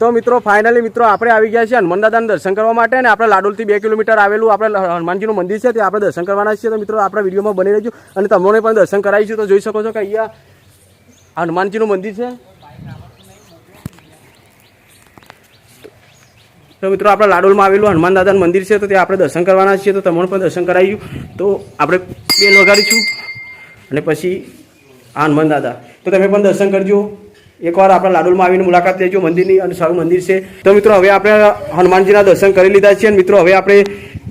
તો મિત્રો ફાઇનલી મિત્રો, આપણે આવી ગયા છીએ હનુમાનદાદાને દર્શન કરવા માટે અને આપણે લાડોલથી બે કિલોમીટર આવેલું આપણે હનુમાનજીનું મંદિર છે ત્યાં આપણે દર્શન કરવાના છીએ. તો મિત્રો, આપણા વિડીયોમાં બની રહેજો અને તમને પણ દર્શન કરાવીશું. તો જોઈ શકો છો કે અહીંયા હનુમાનજીનું મંદિર છે. તો મિત્રો, આપણે લાડોલમાં આવેલું હનુમાન દાદાનું મંદિર છે, તો ત્યાં આપણે દર્શન કરવાના છીએ. તો તમને પણ દર્શન કરાવીશું. તો આપણે બેલ વગાડીશું. અને પછી આ હનુમાન તો તમે પણ દર્શન કરજો. એકવાર આપણા લાડુલમાં આવીને મુલાકાત લેજો મંદિરની અને સારું મંદિર છે. તો મિત્રો હવે આપણે હનુમાનજીના દર્શન કરી લીધા છે અને મિત્રો હવે આપણે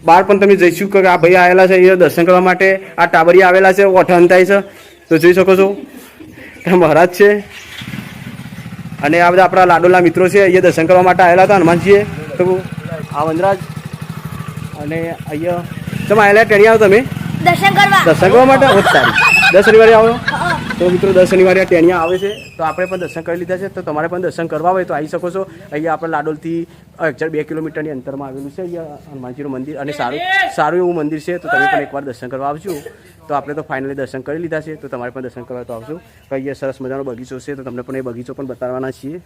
બહાર પણ તમે જઈશું કે આ ભાઈ આવેલા છે એ દર્શન કરવા માટે આ ટાબરિયા આવેલા છે ઓઠન થાય છે. તો જોઈ શકો છો મહારાજ છે. અને આ બધા આપણા લાડુલા મિત્રો છે અહીંયા દર્શન કરવા માટે આવેલા હતા હનુમાનજીએ. તો આ વનરાજ. અને અહીંયા તમે આવેલા ટેણી આવો તમે? દર્શન કરવા. દર્શન કરવા માટે? હોત દસ શનિવારે આવો. તો મિત્રો દસ શનિવારે ટેણિયા આવે છે. તો આપણે પણ દર્શન કરી લીધા છે. તો તમારે પણ દર્શન કરવા હોય તો આવી શકો છો. અહીંયા આપણે લાડોલથી એકચાર બે કિલોમીટરની અંતરમાં આવેલું છે. અહીંયા હનુમાનજીનું મંદિર અને સારું સારું એવું મંદિર છે. તો તમે પણ એકવાર દર્શન કરવા આવજો. તો આપણે તો ફાઇનલી દર્શન કરી લીધા છે. તો તમારે પણ દર્શન કરવા તો આવજો. તો અહીંયા સરસ મજાનો બગીચો છે. તો તમને પણ એ બગીચો પણ બતાવવાના છીએ.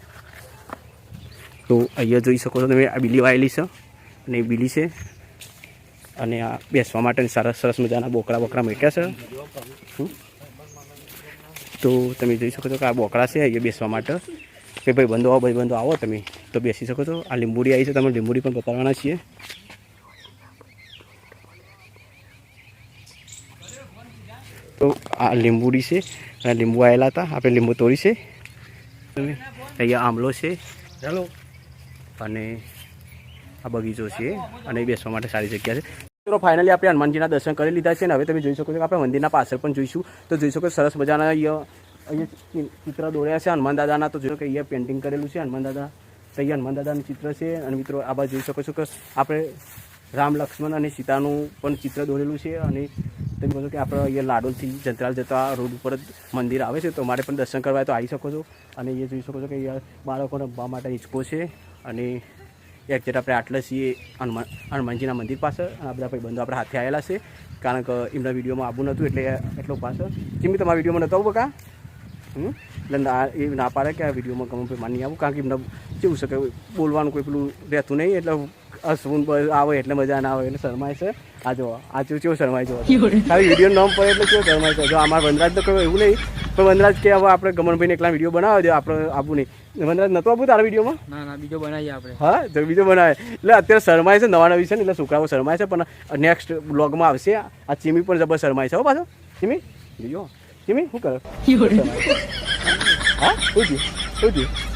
તો અહીંયા જોઈ શકો છો તમે, આ બિલી વાયેલી છે અને એ બિલી છે. અને આ બેસવા માટે સરસ સરસ મજાના બોકડા બોકડા મેટ્યા છે. હમ. તો તમે જોઈ શકો છો કે આ બોકડા છે અહીંયા બેસવા માટે. કે ભાઈ બંધો આવો ભાઈ બંધો આવો તમે તો બેસી શકો છો. આ લીંબુડી આવી છે તમે લીંબુડી પણ બતાવવાના છીએ. તો આ લીંબુડી છે અને લીંબુ આવેલા હતા આપણે લીંબુ તોડી છે. તમે અહીંયા આંબલો છે. ચાલો. અને આ બગીચો છે અને બેસવા માટે સારી જગ્યા છે. મિત્રો ફાઇનલી આપણે હનુમાનજીના દર્શન કરી લીધા છે અને હવે તમે જોઈ શકો છો કે આપણે મંદિરના પાછળ પણ જોઈશું. તો જોઈ શકો સરસ મજાના અહીંયા ચિત્ર દોર્યા છે હનુમાન દાદાના. તો જોઈ કે અહીંયા પેઇન્ટિંગ કરેલું છે હનુમાન દાદા. તો હનુમાન દાદાનું ચિત્ર છે અને મિત્રો, આ બાજુ જોઈ શકો છો કે આપણે રામ, લક્ષ્મણ અને સીતાનું પણ ચિત્ર દોરેલું છે અને તમે કહો કે આપણે અહીંયા લાડોલથી જંતરાલ જતા રોડ ઉપર જ મંદિર આવે છે. તો મારે પણ દર્શન કરવા તો આવી શકો છો. અને અહીંયા જોઈ શકો છો કે અહીંયા બાળકોને રમવા માટે હિંચકો છે અને એક્ઝેક્ટ આપણે આટલે છીએ હનુમાન, હનુમાનજીના મંદિર પાસે. આ બધા ભાઈબંધો આપણે હાથે આવેલા છે. કારણ કે એમના વિડીયોમાં આવવું નહોતું, એટલે એટલો પાછળ કેમ તમારા વિડીયોમાં નહોતું બકા? એટલે ના, એ ના પાડે કે આ વિડીયોમાં ગમે ભાઈ માની આવું. કારણ કે એમને કેવું છે કે બોલવાનું કોઈ પેલું રહેતું નહીં, એટલે હસવું આવે એટલે મજા ના આવે, એટલે શરમાય છે. આ જો આ જો કેવું શરમાય જો ખાલી વીડિયો નામ પડે એટલે કેવું શરમાય છે જો અમારા વનરાજ તો કહ્યું એવું નહીં પણ વનરાજ કે હવે આપણે ગમનભાઈને એકલા વીડિયો બનાવે દો આપણે આપવું નહીં. વનરાજ નહોતું આપવું તારા વિડીયોમાં ના ના બીજો બનાવીએ આપણે. હા? તો બીજો બનાવે. એટલે અત્યારે શરમાય છે નવા નવી છે ને એટલે છોકરાઓ શરમાય છે પણ નેક્સ્ટ બ્લોગમાં આવશે. આ ચીમી પણ જબર શરમાય છે હો પાછો. ચીમી? બીજો ચીમી શું કરે? હા? શું થયું? શું થયું?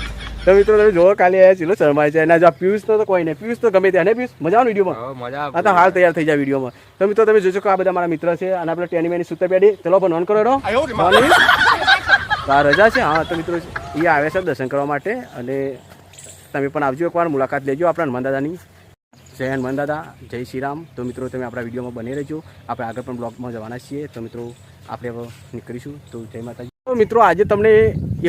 તો મિત્રો તમે જોવો કાલે આવ્યા ચીલો શરમાય છે. એના જો આ પિયુષ તો કોઈ નહીં. પિયુષ તો ગમે ત્યાં ને મજા આવે વિડીયોમાં? મજા આ તો હાલ તૈયાર થઈ જાય વિડીયોમાં. તો મિત્રો તમે જોજો કે આ બધા મારા મિત્ર છે અને આપણે ટેની મેની સૂતર પેઢી ચલો પણ નોન કરો રહો આ રજા છે. હા તો મિત્રો એ આવે છે દર્શન કરવા માટે. અને તમે પણ આવજો એકવાર મુલાકાત લેજો આપણા હનુમાન દાદાની જય હનુમાન દાદા જય શ્રી રામ તો મિત્રો તમે આપણા વિડીયોમાં બની રહેજો. આપણે આગળ પણ બ્લોગમાં જવાના છીએ. તો મિત્રો આપણે હવે નીકળીશું. તો જય માતાજી. મિત્રો, આજે તમને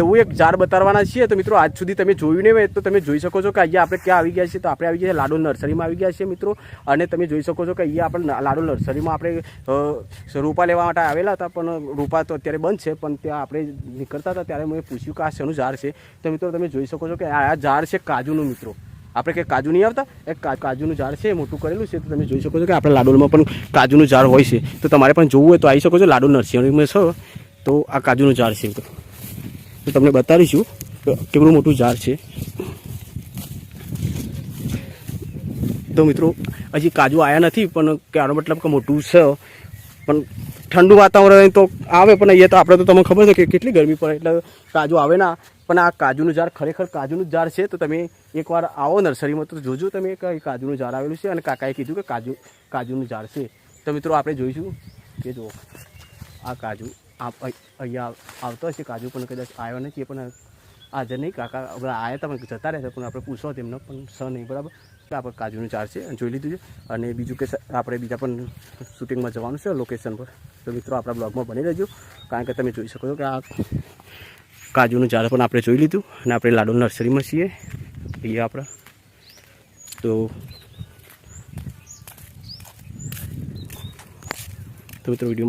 એવું એક ઝાડ બતાવવાના છીએ. તો મિત્રો, આજ સુધી તમે જોયું નહીં હોય તો તમે જોઈ શકો છો કે અહીંયા આપણે ક્યાં આવી ગયા છીએ. તો આપણે આવી ગયા લાડુ નર્સરીમાં આવી ગયા છીએ મિત્રો. અને તમે જોઈ શકો છો કે અહીંયા આપણે લાડુ નર્સરીમાં આપણે રૂપા લેવા માટે આવેલા હતા. પણ રૂપા તો અત્યારે બંધ છે, પણ ત્યાં આપણે નીકળતા હતા. ત્યારે મેં પૂછ્યું કે આ શેનું ઝાડ છે? તો મિત્રો, તમે જોઈ શકો છો કે આ ઝાડ છે કાજુનું મિત્રો. આપણે કે કાજુ નહીં આવતા? એ કાજુનું ઝાડ છે મોટું કરેલું છે. તો તમે જોઈ શકો છો કે આપણે લાડુમાં પણ કાજુનું ઝાડ હોય છે. તો તમારે પણ જોવું હોય તો આવી શકો છો. લાડુ નર્સરીમાં છો. તો આ કાજુનું ઝાડ છે તો તમને બતાવીશું કેટલું મોટું ઝાડ છે. તો મિત્રો, હજી કાજુ આવ્યા નથી, પણ કહેવાનો મતલબ કે મોટું છે. પણ ઠંડુ વાતાવરણ તો આવે, પણ અહીંયા તો આપણે તો તમને ખબર છે કે કેટલી ગરમી પડે, એટલે કાજુ આવે ના. પણ આ કાજુનું ઝાડ ખરેખર કાજુનું ઝાડ છે, તો તમે એકવાર આવો નર્સરીમાં, તો જોજો તમે કે કાજુનું ઝાડ આવેલું છે. અને કાકાએ કીધું કે કાજુ, કાજુનું ઝાડ છે. તો મિત્રો, આપણે જોઈશું કે જુઓ, આ કાજુ અહીંયા આવતો હશે, કાજુ પણ કદાચ આવ્યો નથી, એ પણ આજે નહીં, કાકા આપણે આવ્યા તમે જતા રહેશે, પણ આપણે પૂછો તેમનો, પણ સ નહીં, બરાબર? આપણે કાજુનું ઝાડ છે, જોઈ લીધું છે, અને બીજું કે આપણે બીજા પણ શૂટિંગમાં જવાનું છે લોકેશન પર. તો મિત્રો, આપણા બ્લોગમાં બની રહેજો, કારણ કે તમે જોઈ શકો છો કે આ કાજુનું ઝાડ પણ આપણે જોઈ લીધું, અને આપણે લાડુ નર્સરીમાં છીએ અહીંયા આપણા. તો તો મિત્રો, વીડિયો